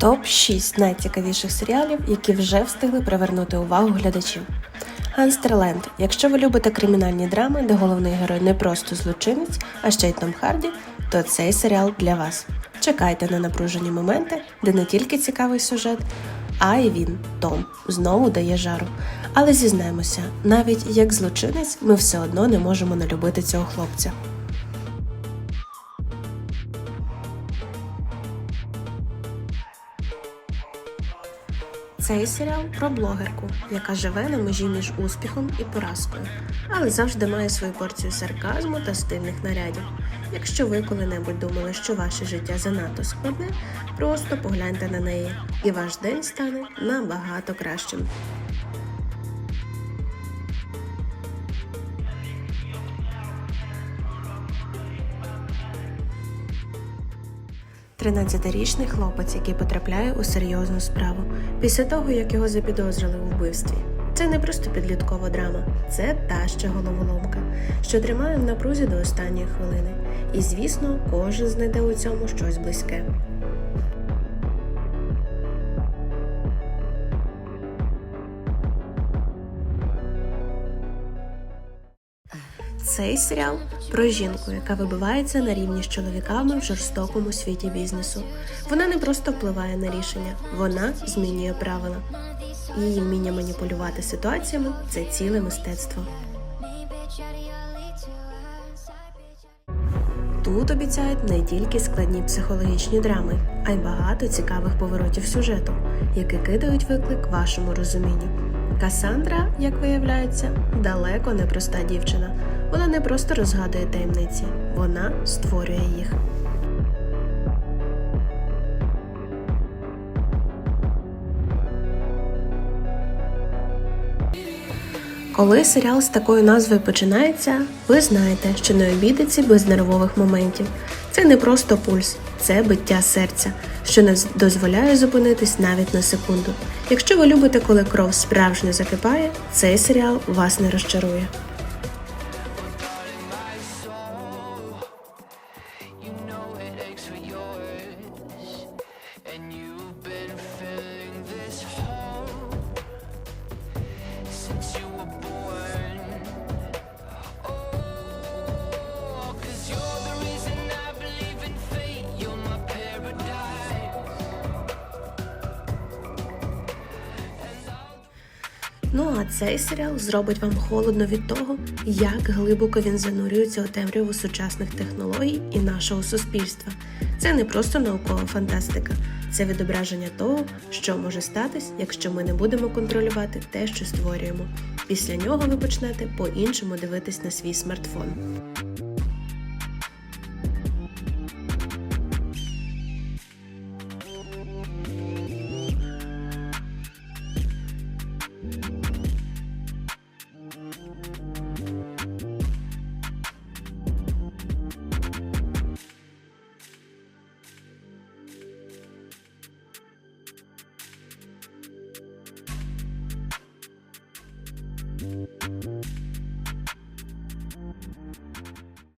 Топ 6 найцікавіших серіалів, які вже встигли привернути увагу глядачів. Ганстерленд. Якщо ви любите кримінальні драми, де головний герой не просто злочинець, а ще й Том Харді, то цей серіал для вас. Чекайте на напружені моменти, де не тільки цікавий сюжет, а й він, Том, знову дає жару. Але зізнаємося, навіть як злочинець, ми все одно не можемо не любити цього хлопця. Цей серіал про блогерку, яка живе на межі між успіхом і поразкою, але завжди має свою порцію сарказму та стильних нарядів. Якщо ви коли-небудь думали, що ваше життя занадто складне, просто погляньте на неї, і ваш день стане набагато кращим. Тринадцятирічний хлопець, який потрапляє у серйозну справу після того, як його запідозрили у вбивстві. Це не просто підліткова драма, це та ще головоломка, що тримає в напрузі до останньої хвилини. І звісно, кожен знайде у цьому щось близьке. Цей серіал про жінку, яка вибивається на рівні з чоловіками в жорстокому світі бізнесу. Вона не просто впливає на рішення, вона змінює правила. Її вміння маніпулювати ситуаціями це ціле мистецтво. Тут обіцяють не тільки складні психологічні драми, а й багато цікавих поворотів сюжету, які кидають виклик вашому розумінню. Касандра, як виявляється, далеко не проста дівчина. Вона не просто розгадує таємниці, вона створює їх. Коли серіал з такою назвою починається, ви знаєте, що не обійдеться без нервових моментів. Це не просто пульс, це биття серця, що не дозволяє зупинитись навіть на секунду. Якщо ви любите, коли кров справжньо закипає, цей серіал вас не розчарує. Ну а цей серіал зробить вам холодно від того, як глибоко він занурюється у темряву сучасних технологій і нашого суспільства. Це не просто наукова фантастика, це відображення того, що може статись, якщо ми не будемо контролювати те, що створюємо. Після нього ви почнете по-іншому дивитись на свій смартфон.